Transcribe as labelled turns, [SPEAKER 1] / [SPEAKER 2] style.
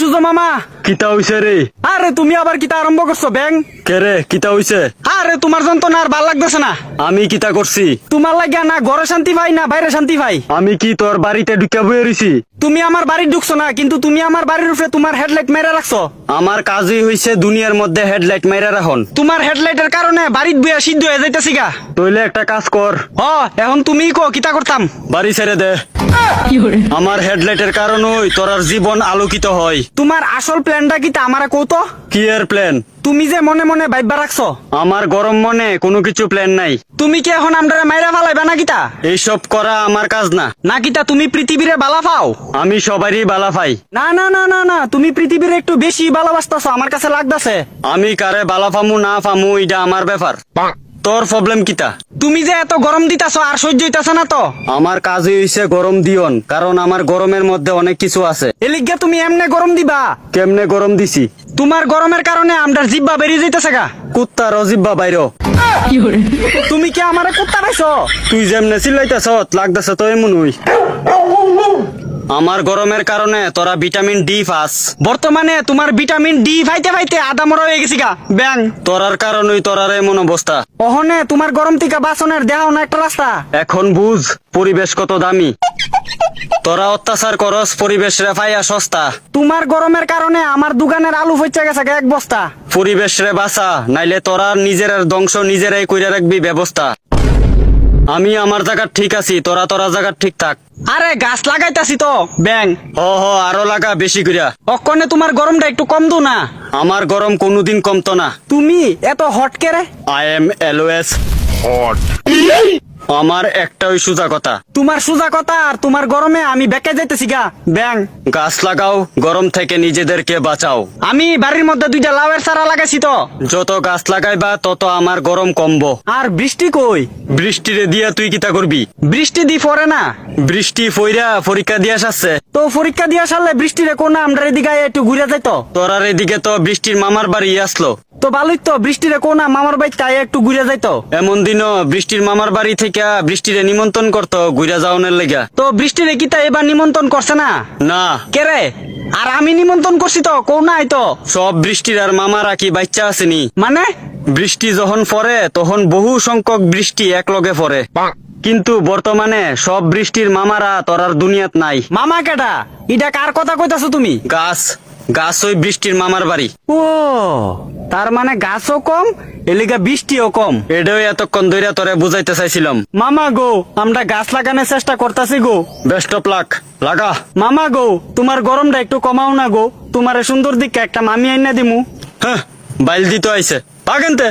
[SPEAKER 1] সুজো মামা?
[SPEAKER 2] কিতা হইছে রে?
[SPEAKER 1] আরে তুমি আবার কিতা আরম্ভ করছ ব্যাং
[SPEAKER 2] কে রে? কিতা হইছে?
[SPEAKER 1] আরে তোমার যন্ত্রণা আর ভালো লাগতেছে না।
[SPEAKER 2] আমি কিতা করছি?
[SPEAKER 1] তোমার লাগিয়া না ঘরে শান্তি পাই না বাইরে শান্তি পাই?
[SPEAKER 2] আমি কি তোর বাড়িতে ঢুকে বয়ে রইছি?
[SPEAKER 1] তুমি আমার বাড়ি ঢুকছো না কিন্তু তুমি আমার বাড়ির উপরে তোমার হেডলাইট মেরে রাখছো।
[SPEAKER 2] আমার কাজই হইছে দুনিয়ার মধ্যে হেডলাইট মাইরা রাখন।
[SPEAKER 1] তোমার হেডলাইটের কারণে বাড়িত বইয়া সিদ্ধ হয়ে যাইতেছি গা।
[SPEAKER 2] তইলে একটা কাজ কর।
[SPEAKER 1] হ এখন তুমি কো কিতা করতাম?
[SPEAKER 2] বাড়ি ছেড়ে দে। আমার হেডলাইটের কারণই তোরার জীবন আলোকিত হয়।
[SPEAKER 1] তোমার আসল প্ল্যানটা কিতা আমারে কৌতো
[SPEAKER 2] কি এর প্ল্যান
[SPEAKER 1] তুমি যে মনে মনে ভাইবা রাখছো?
[SPEAKER 2] আমার গরম মনে কোনো কিছু প্ল্যান নাই।
[SPEAKER 1] তুমি কি এখন আমরা মাইরা ফালাইবা না কিতা?
[SPEAKER 2] এইসব করা আমার কাজ না।
[SPEAKER 1] না কিতা তুমি পৃথিবীরে বালা পাও
[SPEAKER 2] আমি সবারই বালা পাই
[SPEAKER 1] না না না না না তুমি পৃথিবীরে একটু বেশি ভালোবাসতেছো আমার কাছে লাগতাছে।
[SPEAKER 2] আমি কারে বালা ফামু না ফামু এটা আমার ব্যাপার। তোর প্রবলেম কিতা?
[SPEAKER 1] তুমি যে এত গরম দিতাছ আর সহ্য হইতাছে না তো?
[SPEAKER 2] আমার কাজই হইছে গরম দিয়ন কারণ আমার গরমের মধ্যে অনেক কিছু আছে।
[SPEAKER 1] এলিগা তুমি এমনে গরম দিবা?
[SPEAKER 2] কেমনে গরম দিছি?
[SPEAKER 1] তোমার গরমের কারণে আমরার জিব্বা বেরিয়ে যাইতেছে গা।
[SPEAKER 2] কুত্তা রজিব্বা বাইর।
[SPEAKER 1] তুমি কি আমারে কুত্তা পাইছো?
[SPEAKER 2] তুই যেমনে চিল্লাইতেছ লাগতেছে তো এমন হই। আমার গরমের কারণে তোরা ভিটামিন ডি পাস।
[SPEAKER 1] বর্তমানে তোমার ভিটামিন ডি ফাইতে ফাইতে আদা মরা হয়ে গেছি গা। ব্যাং।
[SPEAKER 2] তোরার কারণই তোরার এমন অবস্থা।
[SPEAKER 1] ওহনে তোমার গরম থেকে বাসনের দেহাও না একটা রাস্তা।
[SPEAKER 2] এখন বুঝ, পরিবেশ কত দামি। তোরা অত্যাচার করস, পরিবেশ রে পাইয়া সস্তা।
[SPEAKER 1] তোমার গরমের কারণে আমার দোকানের আলু ফইচা গেছে এক বস্তা।
[SPEAKER 2] পরিবেশ রে বাঁচা, নাইলে তোরা নিজের ধ্বংস নিজেরাই কইরা রাখবি ব্যবস্থা। আমি আমার জায়গা ঠিক আছি তোরা তোরা জায়গা ঠিক থাক।
[SPEAKER 1] আরে গাছ লাগাইতাছি তো ব্যাং।
[SPEAKER 2] হ হ আরও লাগা বেশি কইরা
[SPEAKER 1] অকনে তোমার গরমটা একটু কম দো না।
[SPEAKER 2] আমার গরম কোনোদিন কমতো না।
[SPEAKER 1] তুমি এত হট কেরে?
[SPEAKER 2] আই এম এলওএস আমার একটাই সোজা কথা।
[SPEAKER 1] তোমার সোজা কথা আর তোমার গরমে আমি বেঁকে যাইতেছি গা। ব্যাং।
[SPEAKER 2] গাছ লাগাও গরম থেকে নিজেদেরকে বাঁচাও।
[SPEAKER 1] আমি বাড়ির মধ্যে দুইটা লাউয়ের চারা লাগাইছি তো।
[SPEAKER 2] যত গাছ লাগাইবা তত আমার গরম কমবো।
[SPEAKER 1] আর বৃষ্টি কই?
[SPEAKER 2] বৃষ্টিরে দিয়া তুই কিতা করবি?
[SPEAKER 1] বৃষ্টি দি পরে না?
[SPEAKER 2] বৃষ্টি ফইরা পরীক্ষা দিয়া আসছে
[SPEAKER 1] তো পরীক্ষা দিয়া সারলে বৃষ্টিরে কোন আমরা এদিকে একটু ঘুরে যাইতো?
[SPEAKER 2] তোরার এদিকে তো বৃষ্টির মামার বাড়ি আসলো।
[SPEAKER 1] তো ভালোই তো বৃষ্টিরে কোন মামার বাড়ি আইয়া একটু ঘুরে যাইতো
[SPEAKER 2] এমন দিনও বৃষ্টির মামার বাড়ি থেকে বৃষ্টিরে নিমন্ত্রণ করতো ঘুরা যাওয়ানের লেগা।
[SPEAKER 1] তো বৃষ্টিরে কিতা এবার নিমন্ত্রণ করছে না?
[SPEAKER 2] না।
[SPEAKER 1] কেরে আর আমি নিমন্ত্রণ করছি তো কোন নাই তো।
[SPEAKER 2] সব বৃষ্টির আর মামারা কি বাচ্চা আসেনি।
[SPEAKER 1] মানে?
[SPEAKER 2] বৃষ্টি যখন পড়ে তখন বহু সংখ্যক বৃষ্টি এক একলগে পড়ে। কিন্তু বর্তমানে সব বৃষ্টির মামারা তোরার দুনিয়াত নাই।
[SPEAKER 1] মামা কেটা এটা কার কথা কইতাছো তুমি?
[SPEAKER 2] গাছ গাছ ওই বৃষ্টির মামার বাড়ি।
[SPEAKER 1] ও তার মানে গাছও কম এলিগা বৃষ্টিও কম।
[SPEAKER 2] এটাই এতক্ষণ ধরে তোরে বুঝাইতে চাইছিলাম।
[SPEAKER 1] মামা গো আমরা গাছ লাগানোর চেষ্টা করতেছি গো।
[SPEAKER 2] বেস্ট অফ লাক লাগা।
[SPEAKER 1] মামা গো তোমার গরমটা একটু কমাও না গো। তোমার সুন্দর দিকে একটা মামি আইনা দিমু।
[SPEAKER 2] হ্যাঁ বাইল দিতে আইছে। পাগেনতে